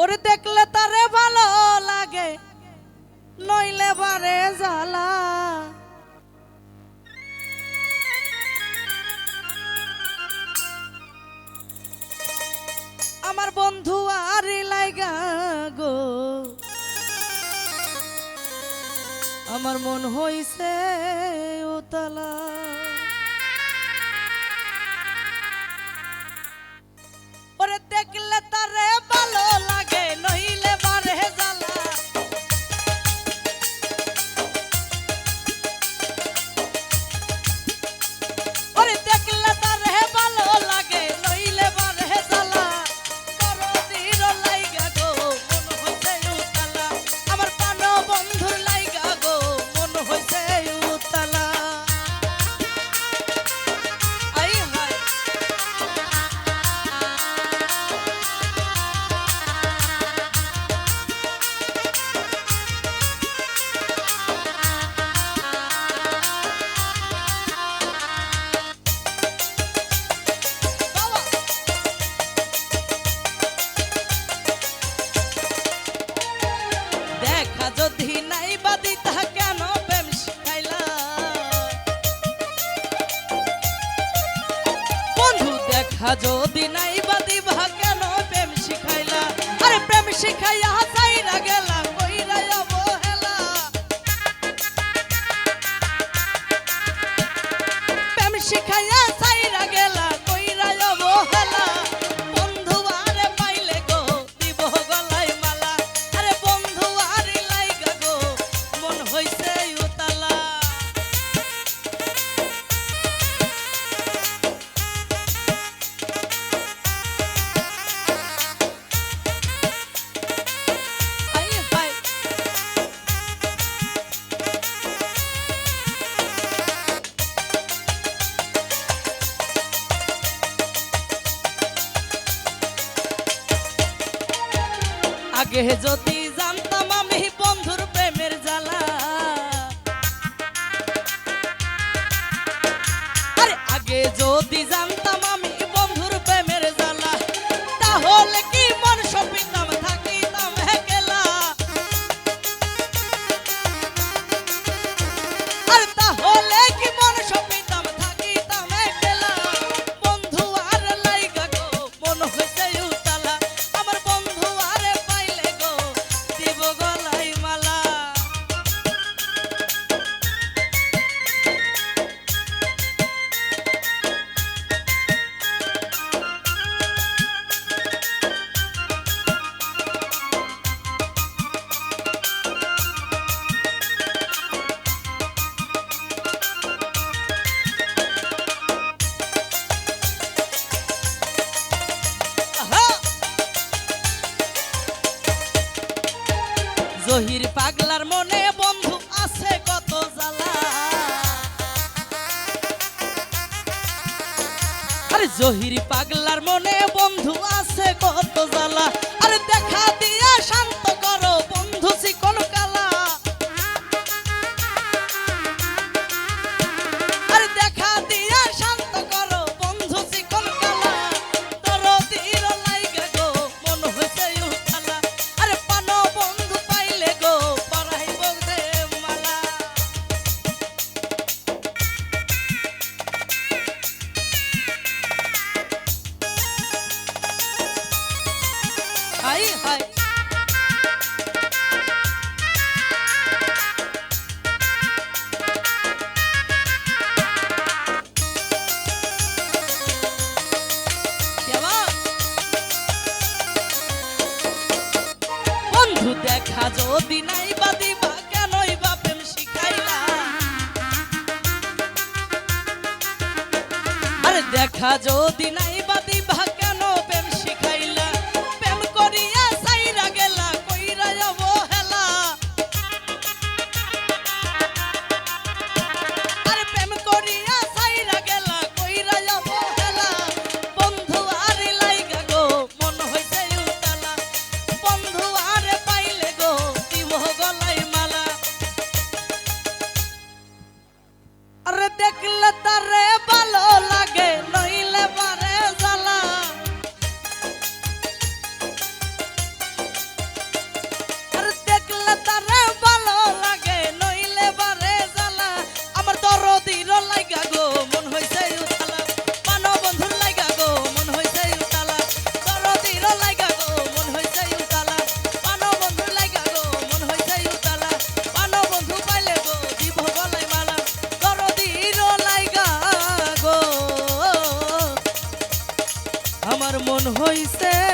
ওরে দেখলে তারে ভালো লাগে, নইলে বারে জ্বালা। আমার বন্ধু আর গো, আমার মন হইছে উতলা। যদি নাই বাদি কে যদি জহিরি জহির পাগলার মনে বন্ধু আছে কত জ্বালা। আর দেখা দিয়া শান্ত দেখা যদি নাই হইছে